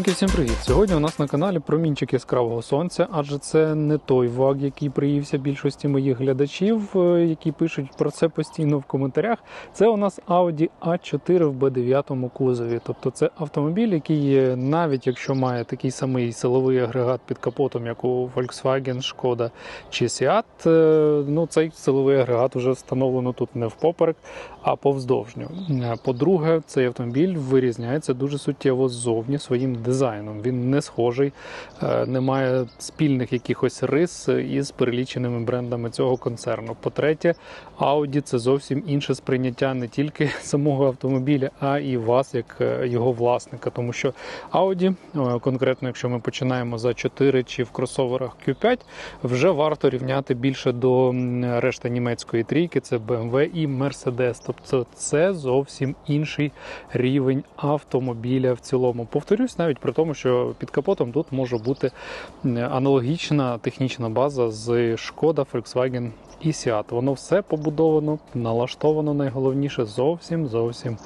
Людинки, всім привіт! Сьогодні у нас на каналі промінчик яскравого сонця, адже це не той ваг, який приївся більшості моїх глядачів, е, які пишуть про це постійно в коментарях. Це у нас Audi A4 в B9 кузові. Тобто це автомобіль, який навіть якщо має такий самий силовий агрегат під капотом, як у Volkswagen, Шкода чи Seat, е, ну цей силовий агрегат вже встановлено тут не впоперек, а повздовжньо. Е, По-друге, цей автомобіль вирізняється дуже суттєво ззовні своїм дизайном. Він не схожий, е, не має спільних якихось рис із переліченими брендами цього концерну. По-третє, Audi це зовсім інше сприйняття не тільки самого автомобіля, а і вас, як е, його власника. Тому що Audi, е, конкретно, якщо ми починаємо за 4 чи в кросоверах Q5, вже варто рівняти більше до решти німецької трійки. Це BMW і Mercedes. Тобто це зовсім інший рівень автомобіля в цілому. Повторюсь, навіть при тому, що під капотом тут може бути аналогічна технічна база з Шкода, Volkswagen і Seat. Воно все побудовано, налаштовано найголовніше зовсім зовсім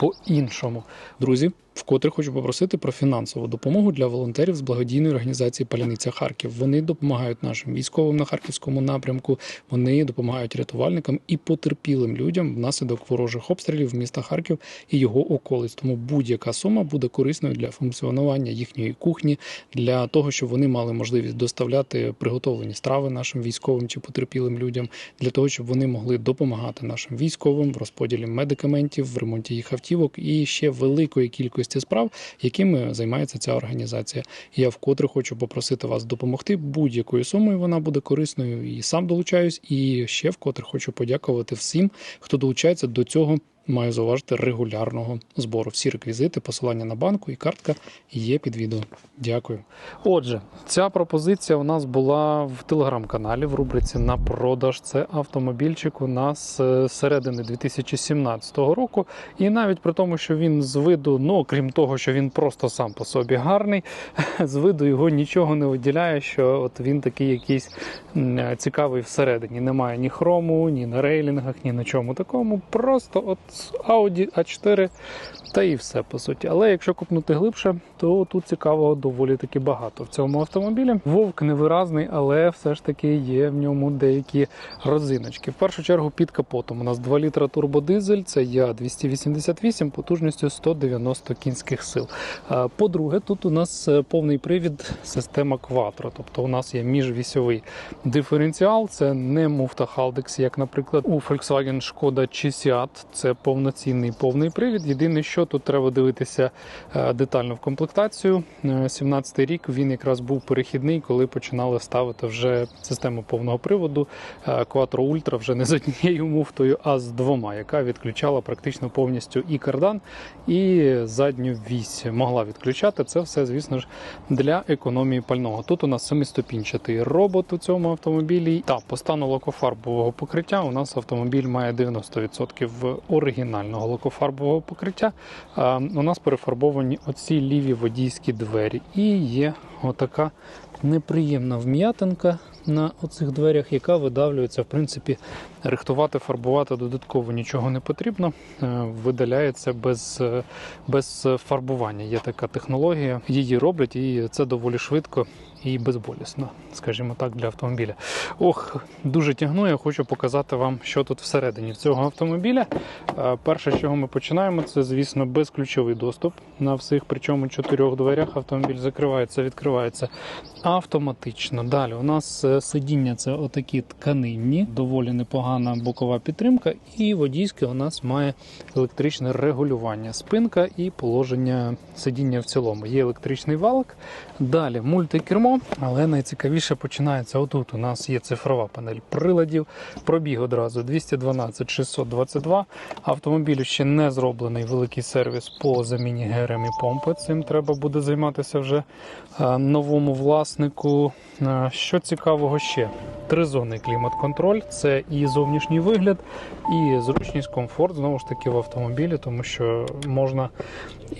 по-іншому. Друзі, вкотре хочу попросити про фінансову допомогу для волонтерів з благодійної організації Паляниця Харків. Вони допомагають нашим військовим на харківському напрямку. Вони допомагають рятувальникам і потерпілим людям внаслідок ворожих обстрілів міста Харків і його околиць. Тому будь-яка сума буде корисною для функціонування їхньої кухні, для того, щоб вони мали можливість доставляти приготовлені страви нашим військовим чи потерпілим людям, для того, щоб вони могли допомагати нашим військовим в розподілі медикаментів, в ремонті їх автівок і ще великої кількості справ, якими займається ця організація. Я вкотре хочу попросити вас допомогти будь-якою сумою. Вона буде корисною і сам долучаюсь. І ще вкотре хочу подякувати всім, хто долучається до цього. Маю зауважити регулярного збору. Всі реквізити, посилання на банку і картка є під відео. Дякую. Отже, ця пропозиція у нас була в телеграм-каналі в рубриці на продаж. Це автомобільчик у нас е, з середини 2017 року. І навіть при тому, що він з виду, ну крім того, що він просто сам по собі гарний, з виду його нічого не виділяє, що от він такий якийсь цікавий всередині. Немає ні хрому, ні на рейлінгах, ні на чому такому. Просто от Audi A4 та і все по суті. Але якщо купнути глибше, то тут цікавого доволі таки багато в цьому автомобілі. Вовк невиразний, але все ж таки є в ньому деякі розиночки. В першу чергу під капотом у нас 2 літра турбодизель, це я 288 потужністю 190 кінських сил. По-друге, тут у нас е, повний привід система Quattro, тобто у нас є міжвісьовий диференціал, це не муфта Haldex, як, наприклад, у Volkswagen Шкода чи Seat. Це повноцінний повний привід. Єдине, що тут треба дивитися е, детально в комплектацію. 17-й рік він якраз був перехідний, коли починали ставити вже систему повного приводу. Е, Quattro Ultra вже не з однією муфтою, а з двома, яка відключала практично повністю і кардан, і задню вісь могла відключати. Це все, звісно ж, для економії пального. Тут у нас семиступінчатий робот у цьому автомобілі. Та по стану лакофарбового покриття у нас автомобіль має 90% оригінального лакофарбового покриття. У нас перефарбовані оці ліві водійські двері. І є отака неприємна вм'ятинка на оцих дверях, яка видавлюється. В принципі, рихтувати, фарбувати додатково нічого не потрібно. Е, Видаляється без, е, без фарбування. Є така технологія. Її роблять, і це доволі швидко і безболісно, скажімо так, для автомобіля. Ох, дуже тягну. Я хочу показати вам, що тут всередині цього автомобіля. Е, Перше, з чого ми починаємо, це, звісно, безключовий доступ на всіх, причому чотирьох дверях автомобіль закривається, відкривається автоматично. Далі у нас е, сидіння це отакі тканинні, доволі непогана бокова підтримка, і водійське у нас має електричне регулювання спинка і положення сидіння в цілому. Є електричний валик. Далі мультикермо, але найцікавіше починається отут. У нас є цифрова панель приладів. Пробіг одразу 212 622. Автомобілю ще не зроблений великий сервіс по заміні ГРМ і помпи. Цим треба буде займатися вже е, новому власнику. Е, Що цікавого ще? Тризонний клімат-контроль це і зовнішній вигляд, і зручність, комфорт знову ж таки в автомобілі, тому що можна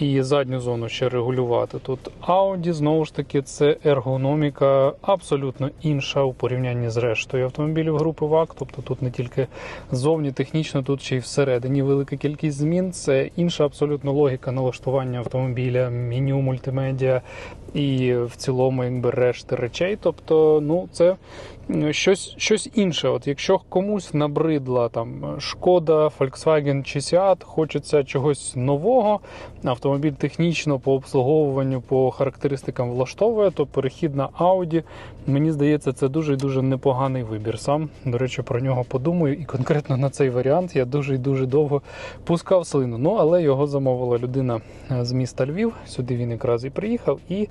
і задню зону ще регулювати. Тут Audi, знову ж таки, це ергономіка абсолютно інша у порівнянні з рештою автомобілів групи ВАК. Тобто тут не тільки зовні технічно, тут ще й всередині велика кількість змін. Це інша абсолютно логіка налаштування автомобіля, меню мультимедіа і в цілому, якби решти речей. Тобто, ну це щось, щось інше. От якщо комусь набридла там шкода, Volkswagen чи Seat, хочеться чогось нового, автомобіль технічно по обслуговуванню, по характеристикам влаштовує, то перехід на Audi, мені здається, це дуже дуже непоганий вибір. Сам, до речі, про нього подумаю. І конкретно на цей варіант я дуже і дуже довго пускав слину. Ну, але його замовила людина з міста Львів. Сюди він якраз і приїхав, і е,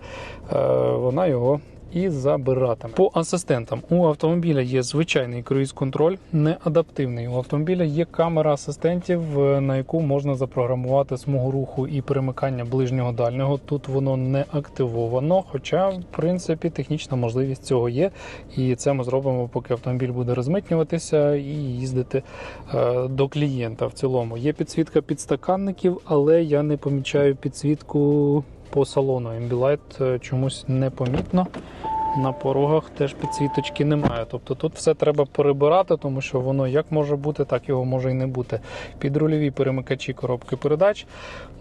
вона його і забиратиме. По асистентам у автомобіля є звичайний круїз-контроль, не адаптивний. У автомобіля є камера асистентів, е, на яку можна запрограмувати смугу руху і перемикання ближнього дальнього. Тут воно не активовано, хоча, в принципі, технічна можливість цього є. І це ми зробимо, поки автомобіль буде розмитнюватися і їздити е, до клієнта. В цілому є підсвітка підстаканників, але я не помічаю підсвітку по салону. Ambilight чомусь непомітно. На порогах теж підсвіточки немає. Тобто тут все треба перебирати, тому що воно як може бути, так його може і не бути. Підрульові перемикачі коробки передач.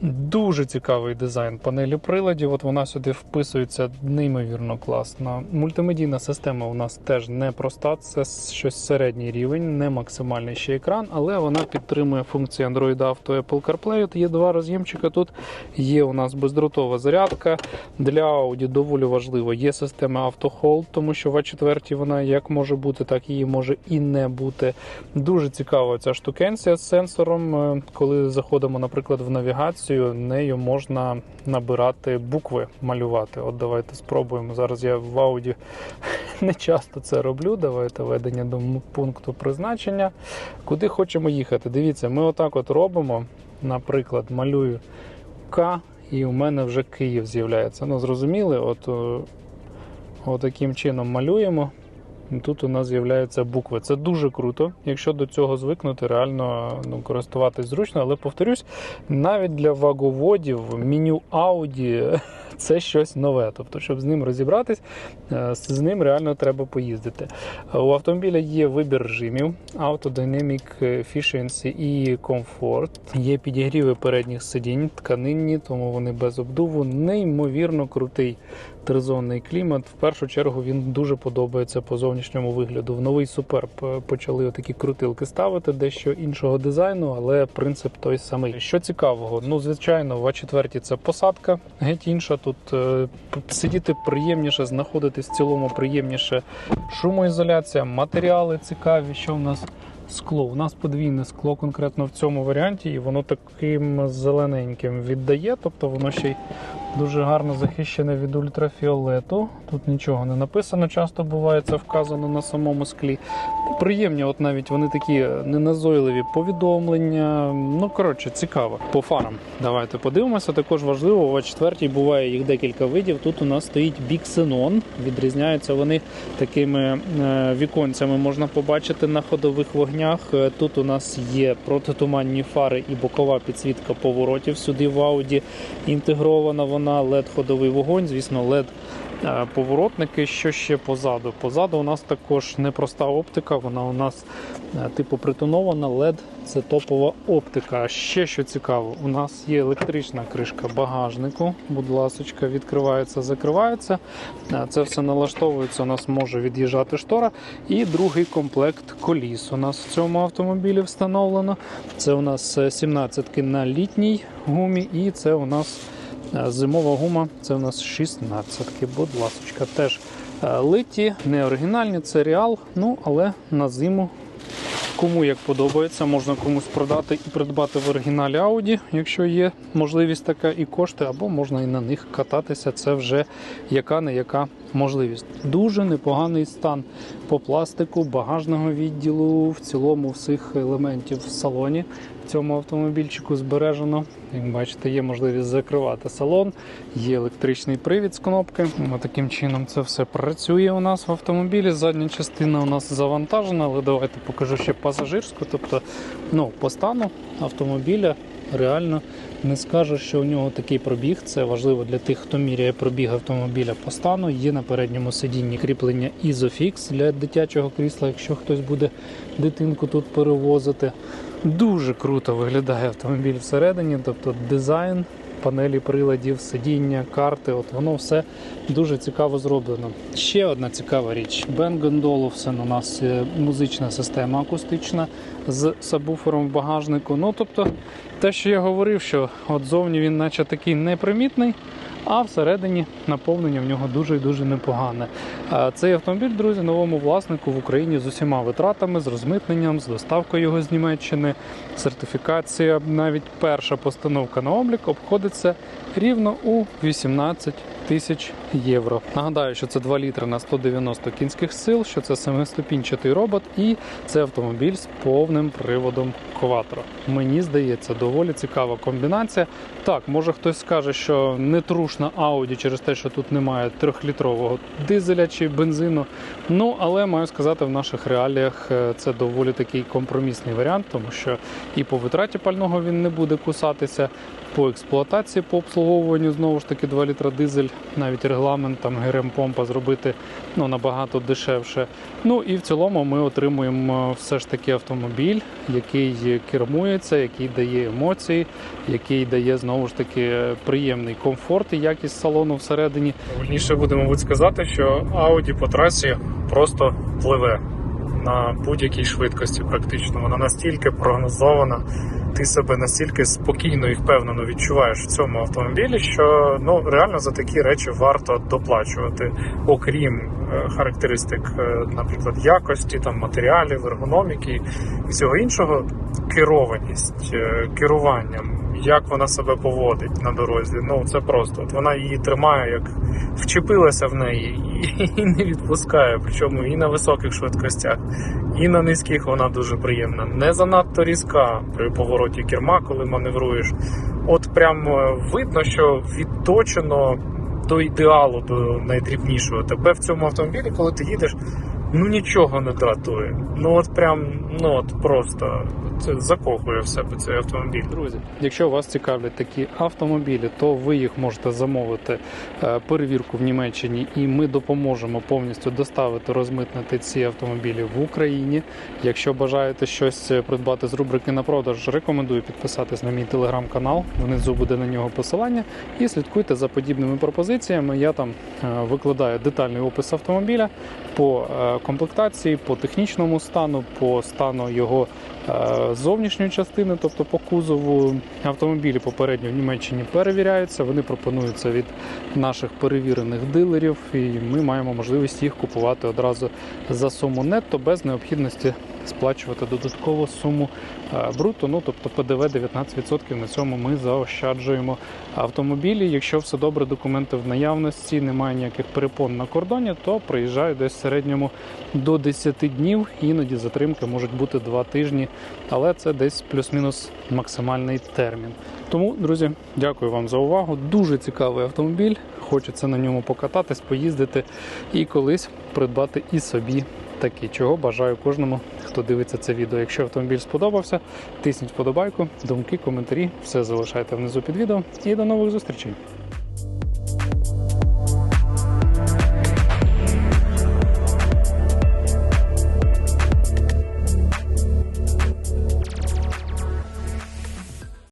Дуже цікавий дизайн панелі приладів. От вона сюди вписується неймовірно класно. Мультимедійна система у нас теж не проста, це щось середній рівень, не максимальний ще екран, але вона підтримує функції Android Auto Apple CarPlay. От Є два роз'ємчика. Тут є у нас бездротова зарядка. Для Audi доволі важливо. Є система автохолд, тому що в А4 вона як може бути, так її може і не бути. Дуже цікава ця штукенція з сенсором. Е, Коли заходимо, наприклад, в навігацію нею можна набирати букви, малювати. От давайте спробуємо. Зараз я в ауді не часто це роблю. Давайте ведення до пункту призначення. Куди хочемо їхати? Дивіться, ми отак от робимо. Наприклад, малюю К, і у мене вже Київ з'являється. Ну, зрозуміли, от, от таким чином малюємо. Тут у нас з'являються букви. Це дуже круто. Якщо до цього звикнути, реально ну, користуватись зручно, але повторюсь, навіть для ваговодів меню Audi це щось нове. Тобто, щоб з ним розібратись, з ним реально треба поїздити. У автомобіля є вибір режимів: Auto Dynamic Efficiency і Comfort. Є підігріви передніх сидінь, тканинні, тому вони без обдуву. Неймовірно крутий тризонний клімат. В першу чергу він дуже подобається по зовнішньому вигляду. В новий суперб почали такі крутилки ставити, дещо іншого дизайну, але принцип той самий. Що цікавого, ну звичайно, в А4 це посадка геть інша. Тут е, сидіти приємніше, знаходитись в цілому приємніше. Шумоізоляція, матеріали цікаві, що в нас. Скло. У нас подвійне скло конкретно в цьому варіанті, і воно таким зелененьким віддає, тобто воно ще й дуже гарно захищене від ультрафіолету. Тут нічого не написано, часто буває це вказано на самому склі. Приємні, от навіть вони такі неназойливі повідомлення. Ну, коротше, цікаво. По фарам. Давайте подивимося. Також важливо, в четвертій буває їх декілька видів. Тут у нас стоїть біксенон. Відрізняються вони такими віконцями, можна побачити на ходових вогнях. Тут у нас є протитуманні фари і бокова підсвітка поворотів. Сюди в Audi інтегрована вона led ходовий вогонь, звісно, led поворотники. Що ще позаду? Позаду у нас також непроста оптика, вона у нас типу притонована, LED це топова оптика. Ще що цікаво, у нас є електрична кришка багажнику. Будь ласка, відкривається, закривається. Це все налаштовується, у нас може від'їжджати штора. І другий комплект коліс у нас в цьому автомобілі встановлено. Це у нас 17-ки на літній гумі, і це у нас. Зимова гума це у нас 16-ки, будь ласка, теж литі, не оригінальні, це реал, ну але на зиму. Кому як подобається, можна комусь продати і придбати в оригіналі Audi, якщо є можливість така і кошти, або можна і на них кататися. Це вже яка не яка можливість. Дуже непоганий стан по пластику, багажного відділу, в цілому всіх елементів в салоні. В цьому автомобільчику збережено. Як бачите, є можливість закривати салон, є електричний привід з кнопки. Таким чином це все працює у нас в автомобілі. Задня частина у нас завантажена, але давайте покажу ще пасажирську. Тобто, ну, по стану автомобіля реально не скажу, що у нього такий пробіг. Це важливо для тих, хто міряє пробіг автомобіля по стану. Є на передньому сидінні кріплення Isofix для дитячого крісла, якщо хтось буде дитинку тут перевозити. Дуже круто виглядає автомобіль всередині, тобто дизайн, панелі приладів, сидіння, карти. От воно все дуже цікаво зроблено. Ще одна цікава річ: Бен Гондоловсен у нас е, музична система акустична з сабвуфером в багажнику. Ну тобто, те, що я говорив, що от зовні він, наче такий непримітний. А всередині наповнення в нього дуже і дуже непогане. Цей автомобіль, друзі, новому власнику в Україні з усіма витратами, з розмитненням, з доставкою його з Німеччини, сертифікація, навіть перша постановка на облік обходиться рівно у 18 тисяч євро. Нагадаю, що це 2 літри на 190 кінських сил, що це семиступінчатий робот, і це автомобіль з повним приводом Quattro. Мені здається, доволі цікава комбінація. Так, може хтось скаже, що не трушна Audi через те, що тут немає трьохлітрового дизеля чи бензину. Ну але маю сказати, в наших реаліях е, це доволі такий компромісний варіант, тому що і по витраті пального він не буде кусатися. По експлуатації, по обслуговуванню знову ж таки 2 літра дизель, навіть регламент там ГРМ-помпа зробити ну, набагато дешевше. Ну і в цілому ми отримуємо все ж таки автомобіль, який кермується, який дає емоції, який дає знову ж таки приємний комфорт і якість салону всередині. Вольніше буде, сказати, що Audi по трасі просто пливе на будь-якій швидкості. Практично вона настільки прогнозована. Ти себе настільки спокійно і впевнено відчуваєш в цьому автомобілі, що ну реально за такі речі варто доплачувати, окрім е, характеристик, е, наприклад, якості, там матеріалів, ергономіки і всього іншого. Керованість е, керуванням, як вона себе поводить на дорозі. Ну це просто от вона її тримає, як вчепилася в неї і, і не відпускає. Причому і на високих швидкостях, і на низьких вона дуже приємна. Не занадто різка при повороті керма, коли маневруєш. От прям видно, що відточено до ідеалу, до найдрібнішого. Тебе в цьому автомобілі, коли ти їдеш, ну нічого не дратує. Ну от прям, ну от просто це закохує в себе цей автомобіль. Друзі, якщо вас цікавлять такі автомобілі, то ви їх можете замовити е, перевірку в Німеччині, і ми допоможемо повністю доставити розмитнити ці автомобілі в Україні. Якщо бажаєте щось е, придбати з рубрики на продаж, рекомендую підписатись на мій телеграм-канал. Внизу буде на нього посилання. І слідкуйте за подібними пропозиціями. Я там е, викладаю детальний опис автомобіля по комплектації, по технічному стану, по стану його зовнішньої частини, тобто по кузову. Автомобілі попередньо в Німеччині перевіряються. Вони пропонуються від наших перевірених дилерів, і ми маємо можливість їх купувати одразу за суму нетто без необхідності сплачувати додаткову суму е, бруто. Ну тобто ПДВ 19% на цьому ми заощаджуємо автомобілі. Якщо все добре, документи в наявності, немає ніяких перепон на кордоні, то приїжджаю десь в середньому до 10 днів. Іноді затримки можуть бути 2 тижні, але це десь плюс-мінус максимальний термін. Тому, друзі, дякую вам за увагу. Дуже цікавий автомобіль. Хочеться на ньому покататись, поїздити і колись придбати і собі такий. Чого бажаю кожному, хто дивиться це відео. Якщо автомобіль сподобався, тисніть вподобайку, думки, коментарі. Все залишайте внизу під відео. І до нових зустрічей.